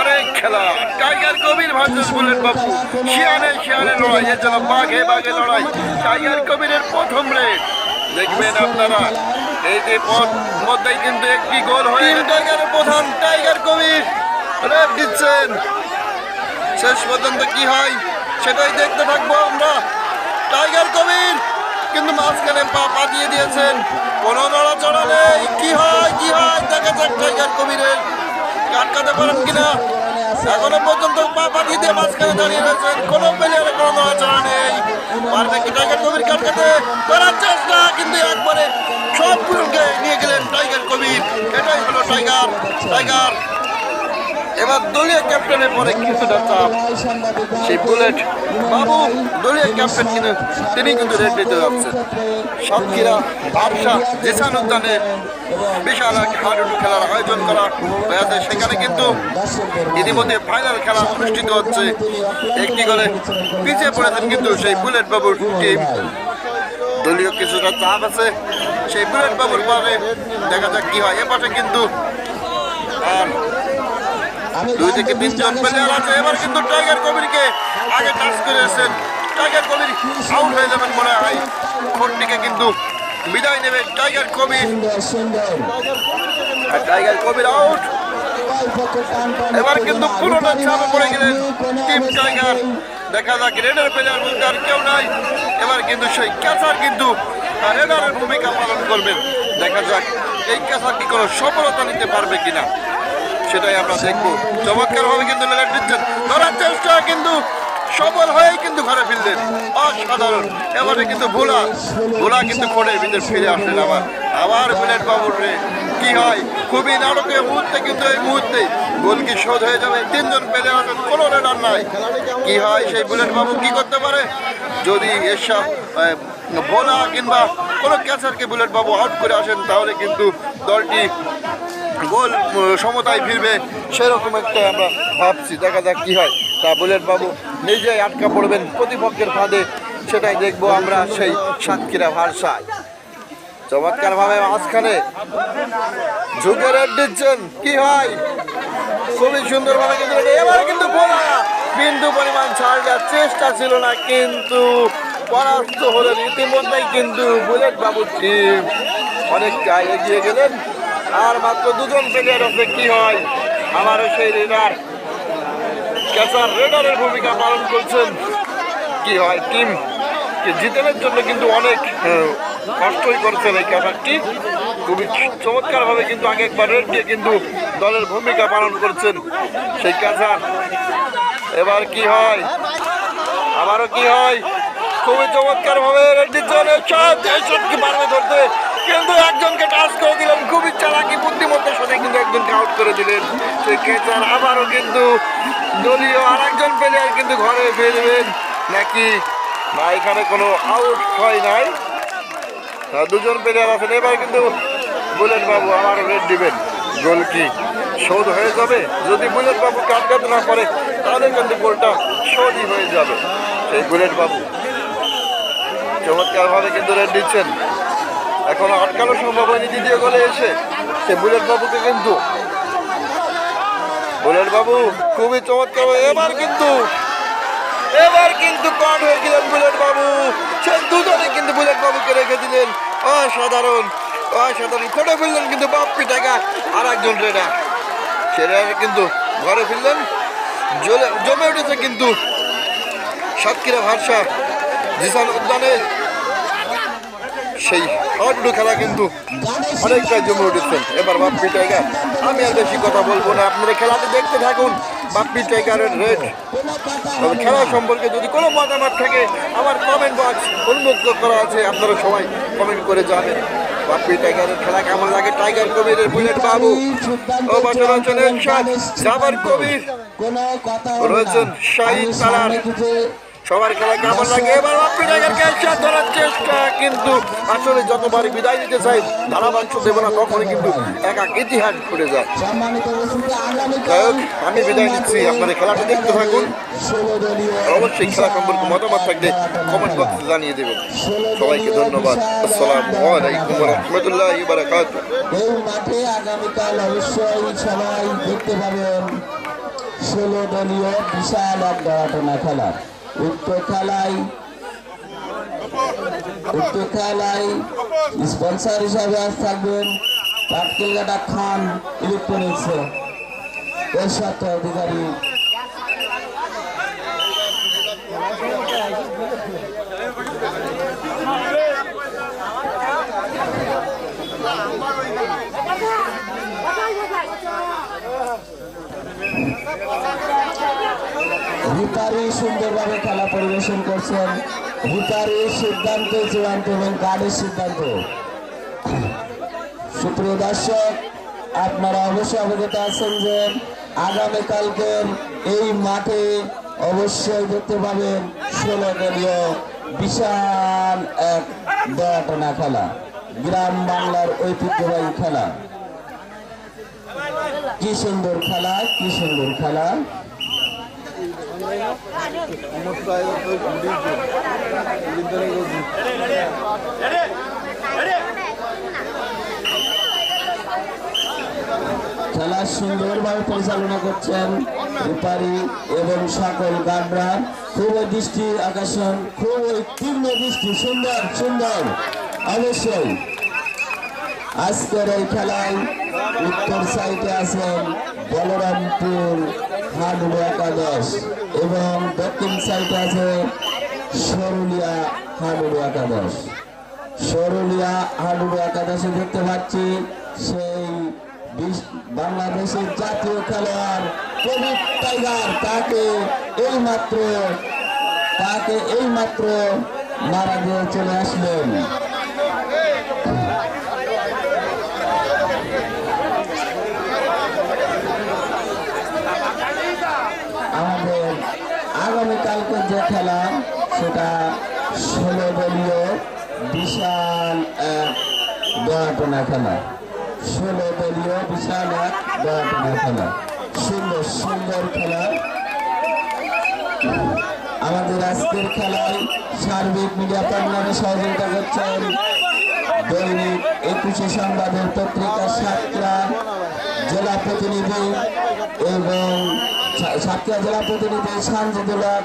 অনেক খেলা। টাইগার কবির versus bullet বাবু। শিয়ানে শিয়ানে লড়াই এ যেন বাঘে বাঘে লড়াই। টাইগার কবিরের প্রথম রেড। দেখবেন আপনারা এই যে পথ মধ্যেই কিন্তু একটি গোল হয়ে টাইগারের প্রধান টাইগার কবির। রেড দিচ্ছেন। শেষ পর্যন্ত কি হয় সেটাই দেখতে থাকব আমরা। টাইগার কবির কিন্তু মাঝখানে পা পাঠিয়ে দিয়েছেন। কোনো নড়াচড়া নেই। কি হয় কি হয়? দেখা যাক টাইগার কবিরের আটকাতে পারেন কিনা? এখনও পর্যন্ত পা পাঠিয়ে দিয়ে মাঝখানে দাঁড়িয়ে রয়েছেন। কোনো প্লেয়ারে কোনো নড়াচড়া নেই। পারবে কি টাইগার কবির কাটকাতে করার চেষ্টা, কিন্তু একবারে সবগুলোকে নিয়ে গেলেন টাইগার কবির। এটাই হলো টাইগার টাইগার এবার দলীয় ক্যাপ্টেনের পরে কিছুটা চাপ। সেই বুলেট বাবু, দলীয় ক্যাপ্টেন কিন্তু তিনি কিন্তু রেড দিতে যাচ্ছেন। সাতক্ষীরা বাদশাহ জিসান উদ্যানে বিশাল এক হাডুডু খেলার আয়োজন করা হয়েছে। সেখানে কিন্তু ইতিমধ্যে ফাইনাল খেলা অনুষ্ঠিত হচ্ছে। একটি করে পিছিয়ে পড়েছেন কিন্তু সেই বুলেট বাবুর টিম দলীয় কিছুটা চাপ আছে। সেই বুলেট বাবুর পরে দেখা যাক কি হয়। এপাশে কিন্তু আর দুই থেকে তিনজন প্লেয়ার আছে। এবার কিন্তু টাইগার কবিরকে আগে টাচ করে এসেছেন। টাইগার কবির আউট হয়ে যাবেন মনে হয়। কোর্টটিকে কিন্তু বিদায় নেবে tiger Kabir. Tiger Kabir out এবার কিন্তু পুরোটা চাপে পড়ে গেলেন টিম টাইগার দেখা যাক রেডার প্লেয়ার বলতে আর কেউ নাই। এবার কিন্তু সেই ক্যাচার কিন্তু রেডারের ভূমিকা পালন করবেন। দেখা যাক এই ক্যাচার কি কোনো সফলতা নিতে পারবে কিনা। সেটাই আমরা দেখব। চমৎকার ভাবে কিন্তু লেলেট দিচ্ছেন। ধরার চেষ্টা কিন্তু সফল হয়েই কিন্তু ঘরে ফিরলেন। অসাধারণ। এবারে কিন্তু ভোলা। ভোলা কিন্তু কোর্টের ভিতরে ফিরে আসলেন আবার। আবার বুলেট বাবুর রে। কি হয়? খুবই নাটকীয় মুহূর্তে কিন্তু এই মুহূর্তে গোল কি শোধ হয়ে যাবে। তিনজন পেলে আছেন কোনো রানার নাই। কি হয়? সেই বুলেট বাবু কি করতে পারে? যদি এসব ভোলা কিংবা কোনো ক্যাচারকে বুলেট বাবু আউট করে আসেন, তাহলে কিন্তু দলটি গোল সমতায় ফিরবে, সেরকম একটা আমরা ভাবছি। দেখা যাক কি হয়। তা বুলেট বাবু নিজেই আটকা পড়বেন প্রতিপক্ষের ফাঁদে, সেটাই দেখব আমরা সেই সাতক্ষীরা ভারসায়। চমৎকার ভাবে মাঝখানে ঝুঁকে রেড দিচ্ছেন কি হয়? খুবই সুন্দর ভাবে কিন্তু। এবারে কিন্তু বিন্দু পরিমাণ ছাড় চেষ্টা ছিল না, কিন্তু পরাস্ত হলেন ইতিমধ্যেই কিন্তু বুলেট বাবুর টিম। অনেকটা এগিয়ে গেলেন। আর মাত্র দুজন প্লেয়ার আছে, কি হয়? আমারও সেই রেডার ক্যাচার রেডারের ভূমিকা পালন করছেন। কি হয় টিম জিতেনের জন্য কিন্তু অনেক কষ্টই করছেন এই ক্যাচারটি। খুবই চমৎকারভাবে কিন্তু আগে একবার রেড দিয়ে কিন্তু দলের ভূমিকা পালন করছেন সেই ক্যাচার। এবার কি হয়? আবারও কি হয়? খুবই চমৎকার ভাবে রেড দিচ্ছেন কি পারবে ধরতে? কিন্তু একজনকে টাচ করে দিলেন। খুবই চালাকি বুদ্ধিমত্তার সাথে কিন্তু একজনকে আউট করে দিলেন। সেই ক্যাচার আবারও কিন্তু দলীয় আরেকজন প্লেয়ার কিন্তু ঘরে ফিরবেন নাকি না, এখানে কোনো আউট হয় নাই। দুজন প্লেয়ার আছেন। এবার কিন্তু বুলেট বাবু আমার রেড দিবেন। গোল কি শোধ হয়ে যাবে? যদি বুলেট বাবু কাটকাতে না পারে, তাহলে কিন্তু গোলটা শোধই হয়ে যাবে। সেই বুলেট বাবু চমৎকারভাবে কিন্তু রেড দিচ্ছেন। এখনও আটকানো সম্ভব দ্বিতীয় গোলে এসে। সে বুলেট বাবুকে কিন্তু বুলেট বাবু খুবই চমৎকার এবার কিন্তু এবার কিন্তু কট হয়ে গেলেন বুলেট বাবু সে দুজনে কিন্তু বুলেট বাবুকে রেখে দিলেন। অসাধারণ অসাধারণ। কোটে ফেললেন কিন্তু বাপ্পি টাকা আর একজন রেডা সেটা কিন্তু ঘরে ফিরলেন। জমে উঠেছে কিন্তু সাতক্ষীরা ভাষা জিসান উদ্যানে। সেই হাড্ডু খেলা কিন্তু অনেকটাই জমে উঠেছেন এবার বাপ্পি টাইগার, আমি আর বেশি কথা বলব না, আপনারা খেলাটি দেখতে থাকুন, বাপ্পি টাইগারের রেড। তবে খেলা সম্পর্কে যদি কোনো মতামত থাকে, আমার কমেন্ট বক্স উন্মুক্ত করা আছে, আপনারা সবাই কমেন্ট করে যাবেন বাপ্পি টাইগারের খেলা কেমন লাগে? টাইগার কবিরের বুলেট বাবু ও রয়েছেন জাবার কবির, রয়েছেন শাহিদ সালার সবার খেলা কেমন লাগে? এবার বাপ্পি টাইগারকে ধরার চেষ্টা, কিন্তু আসলে যতবারই বিদায় নিতে চাই, ধারাবাহিক দেবো না তখনই কিন্তু এক ইতিহাস ঘটে যায়। আমি বিদায় নিচ্ছি। আপনাদের খেলাটা দেখতে থাকুন। অবশ্যই খেলা সম্পর্কে মতামত থাকলে কমেন্ট বক্সে জানিয়ে দেবেন। সবাইকে ধন্যবাদ। আসসালামু আলাইকুম রহমতুল্লাহ বারাকাতুহ। এই মাঠে আগামীকাল সবাই দেখতে পাবেন। ষোলো দলীয় বিশাল এক খেলা। উক্ত খেলায় উক্ত খেলায় স্পন্সর হিসাবে আজ থাকবেন পাটকেলগাটা খান ইলেকট্রনিক্স এর সাথে অধিকারী হুতারি সুন্দরভাবে খেলা পরিবেশন করছেন হুতারির সিদ্ধান্ত, চূড়ান্ত এবং গার্ডের সিদ্ধান্ত। সুপ্রিয় দর্শক, আপনারা অবশ্যই অবগত আছেন যে আগামীকালকের এই মাঠে অবশ্যই দেখতে পাবেন ষোলো দলীয় বিশাল এক দয়াটনা খেলা, গ্রাম বাংলার ঐতিহ্যবাহী খেলা। কি সুন্দর খেলা, কি সুন্দর খেলা। খেলা সুন্দরভাবে পরিচালনা করছেন রূপারি এবং সকল গার্ডরা খুবই দৃষ্টি আকর্ষণ, খুবই তীব্র দৃষ্টি, সুন্দর সুন্দর, অবশ্যই। আজকের এই খেলায় উত্তর সাইডে আছেন বলরামপুর হাডুয়া একাদশ এবং দক্ষিণ সাইডে আছে সরুলিয়া হাডুয়া একাদশ সরুলিয়া হাডুয়া একাদশে দেখতে পাচ্ছি সেই বাংলাদেশের জাতীয় খেলোয়াড় কবির টাইগার। তাকে এইমাত্র তাকে এইমাত্র মারা দিয়ে চলে আসলেন আমাদের আগামীকালকে যে খেলা, সেটা ষোলো দলীয় বিশাল এক দয়াটনা খেলা। ষোলো দলীয় বিশাল এক দয়াটনা খেলা। সুন্দর সুন্দর খেলা। আমাদের আজকের খেলায় সার্বিক মিডিয়া পার্টনারে সহযোগিতা করছেন দৈনিক একুশে সংবাদের পত্রিকা সাতটা জেলা প্রতিনিধি এবং সাতক্ষীরা জেলা প্রতিনিধি সানজিদুল হক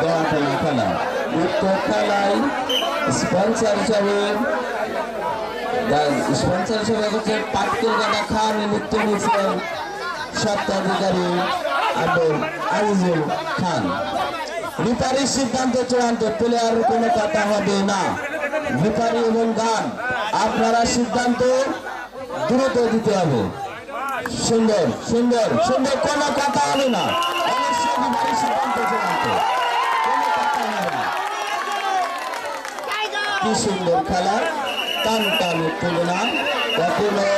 দোয়াখানা খেলা। উক্ত খেলায় স্পন্সর হিসাবে স্পন্সর হিসাবে হচ্ছে পাটকেল গাদা খান ইলেকট্রনিক্সের স্বত্বাধিকারী আব্দুল আজিজুল খান। রিপারির সিদ্ধান্ত চূড়ান্ত প্লেয়ারের কোনো কথা হবে না। রিপারি এবং গান আপনারা সিদ্ধান্ত দ্রুত দিতে হবে। সুন্দর সুন্দর সুন্দর, কোনো কথা হবে না। অবশ্যই রিপারির সিদ্ধান্ত চূড়ান্ত কোনো কথা হবে না কি সুন্দর খেলা। টান টান তুলনা। কখনো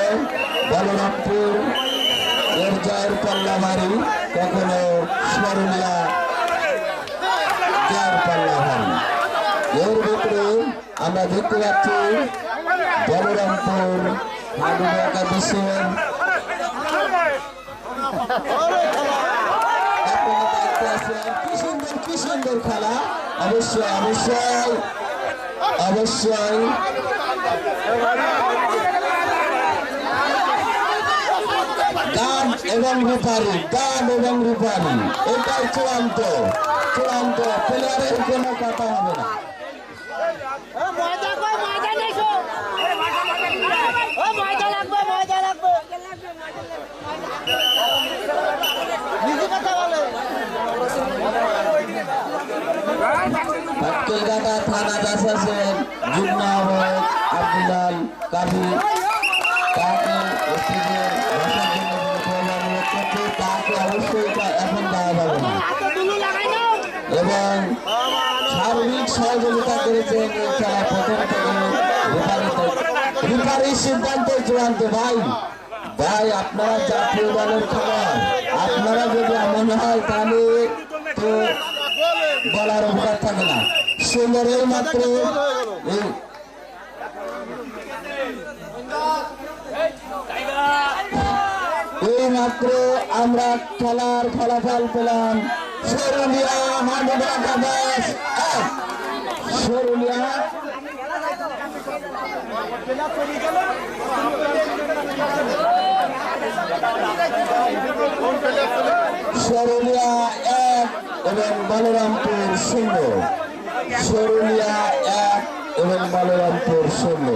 বলরামপুর এর জয়ের পাল্লাবাড়ি কখনো স্মরণীয়া জয়ের পাল্লাবাড়ি এর ভিতরে আমরা দেখতে পাচ্ছি বলরামপুর হাডুয়া একাদশের এখনও দায়িত্বে আছে। কি সুন্দর কি সুন্দর খেলা। অবশ্যই অবশ্যই। অবশ্যই। গান এবং রূপারি গান এবং রূপারি এটাই চূড়ান্ত চূড়ান্ত। প্লেয়ারের কোনো কথা হবে না। কথা বলে কলকাতা থানা দাসের যুগ্ম আহ্বায়ক আব্দুলাল কাবি তাকে অবশ্যই এখন দেওয়া এবং সার্বিক সহযোগিতা করেছেন খেলা প্রথম রেফারির চূড়ান্ত ভাই। ভাই, আপনারা জাতীয় দলের খেলোয়াড় আপনারা যদি এমন মনে হয় তাহলে বলার অধিকার থাকে না। সুন্দর এই মাত্র এই মাত্র আমরা খেলার ফলাফল পেলাম সরুলিয়া এবং বলরামপুর শূন্য সরুলিয়া এক এবং বলরামপুর শূন্য